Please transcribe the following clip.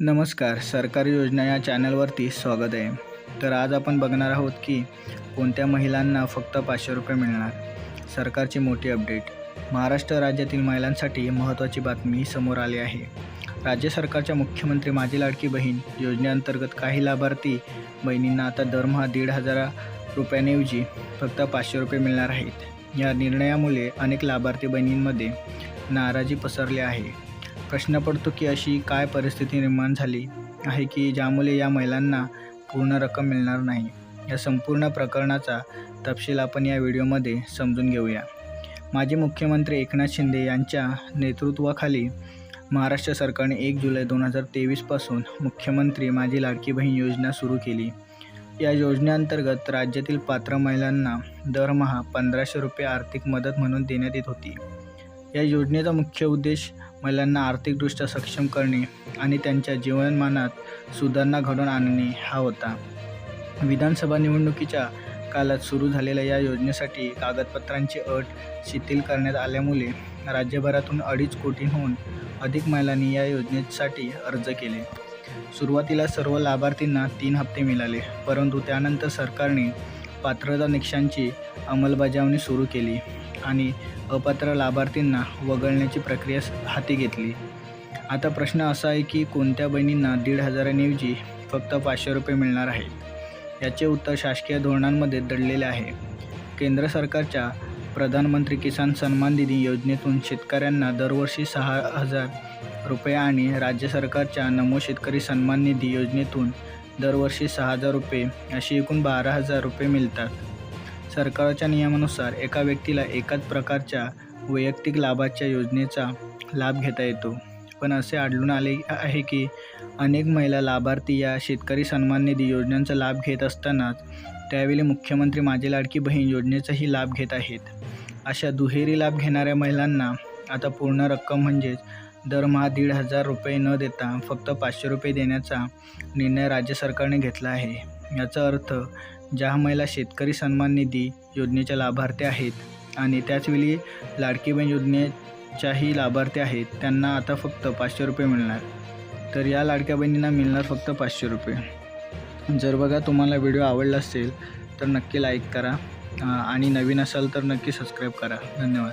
नमस्कार सरकारी योजना या चॅनलवरती स्वागत आहे. तर आज आपण बघणार आहोत की कोणत्या महिलांना फक्त पाचशे रुपये मिळणार? सरकारची मोठी अपडेट. महाराष्ट्र राज्यातील महिलांसाठी महत्त्वाची बातमी समोर आली आहे. राज्य सरकारच्या मुख्यमंत्री माझी लाडकी बहीण योजनेअंतर्गत काही लाभार्थी बहिणींना आता दरमहा दीड हजार रुपयांऐवजी फक्त पाचशे रुपये मिळणार आहेत. या निर्णयामुळे अनेक लाभार्थी बहिणींमध्ये नाराजी पसरली आहे. प्रश्न पडतो की अशी काय परिस्थिती निर्माण झाली आहे की ज्यामुळे या महिलांना पूर्ण रक्कम मिळणार नाही? या संपूर्ण प्रकरणाचा तपशील आपण या व्हिडिओमध्ये समजून घेऊया. माजी मुख्यमंत्री एकनाथ शिंदे यांच्या नेतृत्वाखाली महाराष्ट्र सरकारने एक जुलै दोन हजार तेवीसपासून मुख्यमंत्री माझी लाडकी बहीण योजना सुरू केली. या योजनेअंतर्गत राज्यातील पात्र महिलांना दरमहा पंधराशे रुपये आर्थिक मदत म्हणून देण्यात येत होती. या योजनेचा मुख्य उद्देश महिलांना आर्थिकदृष्ट्या सक्षम करणे आणि त्यांच्या जीवनमानात सुधारणा घडवून आणणे हा होता. विधानसभा निवडणुकीच्या काळात सुरू झालेल्या या योजनेसाठी कागदपत्रांची अट शिथिल करण्यात आल्यामुळे राज्यभरातून अडीच कोटींहून अधिक महिलांनी या योजनेसाठी अर्ज केले. सुरुवातीला सर्व लाभार्थींना तीन हप्ते मिळाले परंतु त्यानंतर सरकारने पात्रता निकषांची अंमलबजावणी सुरू केली. आणि अपात्र लाभार्थींना वगळण्याची प्रक्रिया हाती घेतली. आता प्रश्न असा आहे की कोणत्या बहिणींना दीड हजारांऐवजी फक्त पाचशे रुपये मिळणार आहेत याचे उत्तर शासकीय धोरणांमध्ये दडलेले आहे. केंद्र सरकारच्या प्रधानमंत्री किसान सन्मान निधी योजनेतून शेतकऱ्यांना दरवर्षी सहा हजार रुपये आणि राज्य सरकारच्या नमो शेतकरी सन्मान निधी योजनेतून दरवर्षी सहा हजार रुपये अशी एकूण बारा हजार रुपये मिळतात. सरकारच्या नियमानुसार एका व्यक्तीला एकाच प्रकारच्या वैयक्तिक लाभाच्या योजनेचा लाभ घेता येतो. पण असे आढळून आले आहे की अनेक महिला लाभार्थी या शेतकरी सन्मान निधी योजनांचा लाभ घेत असतानाच त्यावेळी मुख्यमंत्री माझी लाडकी बहीण योजनेचाही लाभ घेत आहेत. अशा दुहेरी लाभ घेणाऱ्या महिलांना आता पूर्ण रक्कम म्हणजेच दरमहा दीड हजार रुपये न देता फक्त पाचशे रुपये देण्याचा निर्णय राज्य सरकारने घेतला आहे. याचा अर्थ ज्या महिला शेतकरी सन्मान निधी योजनेच्या लाभार्थी आहेत आणि त्याचवेळी लाडकी बहीण योजनेच्याही लाभार्थी आहेत त्यांना आता फक्त पाचशे रुपये मिळणार. तर या लाडक्या बहिणींना मिळणार फक्त पाचशे रुपये. जर बघा तुम्हाला व्हिडिओ आवडला असेल तर नक्की लाईक करा. आणि नवीन असाल तर नक्की सबस्क्राईब करा. धन्यवाद.